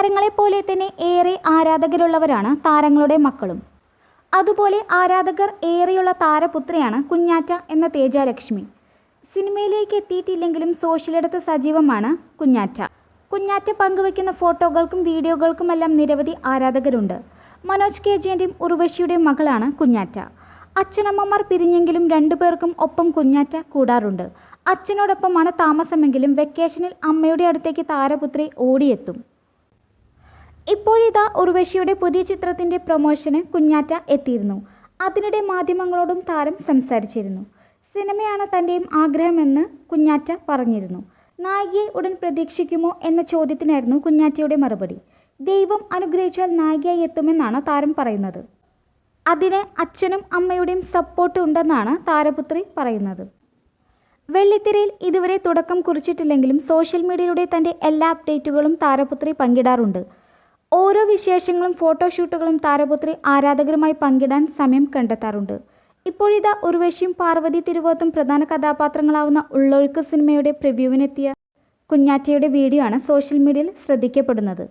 താരങ്ങളെപ്പോലെ തന്നെ ഏറെ ആരാധകരുള്ളവരാണ് താരങ്ങളുടെ മക്കളും. അതുപോലെ ആരാധകർ ഏറെയുള്ള താരപുത്രിയാണ് കുഞ്ഞാറ്റ എന്ന തേജാലക്ഷ്മി. സിനിമയിലേക്ക് എത്തിയിട്ടില്ലെങ്കിലും സോഷ്യലിടത്ത് സജീവമാണ് കുഞ്ഞാറ്റ. കുഞ്ഞാറ്റ പങ്കുവയ്ക്കുന്ന ഫോട്ടോകൾക്കും വീഡിയോകൾക്കുമെല്ലാം നിരവധി ആരാധകരുണ്ട്. മനോജ് കെ ജെന്റെയും ഉർവശിയുടെയും മകളാണ് കുഞ്ഞാറ്റ. അച്ഛനമ്മമാർ പിരിഞ്ഞെങ്കിലും രണ്ടുപേർക്കും ഒപ്പം കുഞ്ഞാറ്റ കൂടാറുണ്ട്. അച്ഛനോടൊപ്പമാണ് താമസമെങ്കിലും വെക്കേഷനിൽ അമ്മയുടെ അടുത്തേക്ക് താരപുത്രി ഓടിയെത്തും. ഇപ്പോഴിതാ ഉർവശിയുടെ പുതിയ ചിത്രത്തിന്റെ പ്രൊമോഷന് കുഞ്ഞാറ്റ എത്തിയിരുന്നു. അതിനിടെ മാധ്യമങ്ങളോടും താരം സംസാരിച്ചിരുന്നു. സിനിമയാണ് തന്റെയും ആഗ്രഹമെന്ന് കുഞ്ഞാറ്റ പറഞ്ഞിരുന്നു. നായികയെ ഉടൻ പ്രതീക്ഷിക്കുമോ എന്ന ചോദ്യത്തിനായിരുന്നു കുഞ്ഞാറ്റയുടെ മറുപടി. ദൈവം അനുഗ്രഹിച്ചാൽ നായികയായി എത്തുമെന്നാണ് താരം പറയുന്നത്. അതിന് അച്ഛനും അമ്മയുടെയും സപ്പോർട്ട് ഉണ്ടെന്നാണ് താരപുത്രി പറയുന്നത്. വെള്ളിത്തിരയിൽ ഇതുവരെ തുടക്കം കുറിച്ചിട്ടില്ലെങ്കിലും സോഷ്യൽ മീഡിയയിലൂടെ തന്റെ എല്ലാ അപ്ഡേറ്റുകളും താരപുത്രി പങ്കിടാറുണ്ട്. ഓരോ വിശേഷങ്ങളും ഫോട്ടോഷൂട്ടുകളും താരപുത്രി ആരാധകരുമായി പങ്കിടാൻ സമയം കണ്ടെത്താറുണ്ട്. ഇപ്പോഴിതാ ഉർവശിയും പാർവതി തിരുവോത്തും പ്രധാന കഥാപാത്രങ്ങളാവുന്ന ഉള്ളൊഴുക്ക് സിനിമയുടെ പ്രിവ്യൂവിനെത്തിയ കുഞ്ഞാറ്റയുടെ വീഡിയോ ആണ് സോഷ്യൽ മീഡിയയിൽ ശ്രദ്ധിക്കപ്പെടുന്നത്.